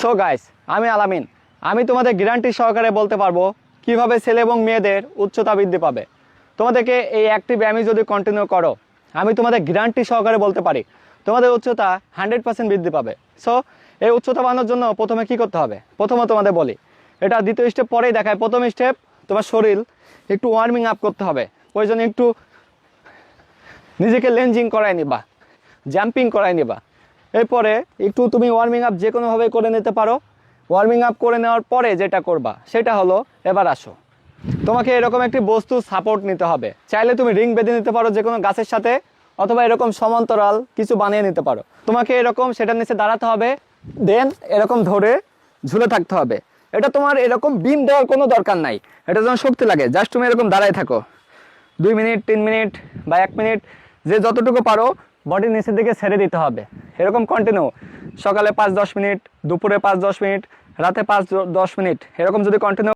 So guys আমি আলামিন। আমি তোমাদের গ্যারান্টি সহকারে বলতে পারব কীভাবে ছেলে এবং মেয়েদের উচ্চতা বৃদ্ধি পাবে। তোমাদেরকে এই একটি ব্যায়ামই যদি কন্টিনিউ করো, আমি তোমাদের গ্যারান্টি সহকারে বলতে পারি, তোমাদের উচ্চতা হান্ড্রেড পার্সেন্ট বৃদ্ধি পাবে। সো এই উচ্চতা বাড়ানোর জন্য প্রথমে কি করতে হবে? প্রথমে তোমাদের বলি, এটা দ্বিতীয় স্টেপ পরেই দেখায়। প্রথম স্টেপ তোমার শরীর একটু ওয়ার্মিং আপ করতে হবে। প্রয়োজনে একটু নিজেকে লেঞ্জিং করাই নিবা জাম্পিং করাই নিবা। এরপরে একটু তুমি ওয়ার্মিং আপ যে কোনোভাবে করে নিতে পারো। ওয়ার্মিং আপ করে নেওয়ার পরে যেটা করবা, সেটা হলো এবার আসো। তোমাকে এরকম একটি বস্তু সাপোর্ট নিতে হবে। চাইলে তুমি রিং বেঁধে নিতে পারো যে কোনো গাছের সাথে, অথবা এরকম সমান্তরাল কিছু বানিয়ে নিতে পারো। তোমাকে এরকম সেটার নিচে দাঁড়াতে হবে দেন এরকম ধরে ঝুলে থাকতে হবে। এটা তোমার এরকম বিম দেওয়ার কোনো দরকার নাই। এটা যেন শক্তি লাগে। জাস্ট তুমি এরকম দাঁড়ায় থাকো। দুই মিনিট, তিন মিনিট বা এক মিনিট, যে যতটুকু পারো বডির নিচের দিকে ছেড়ে দিতে হবে। এরকম কন্টিনিউ সকালে পাঁচ দশ মিনিট, দুপুরে পাঁচ দশ মিনিট, রাতে পাঁচ দশ মিনিট, এরকম যদি কন্টিনিউ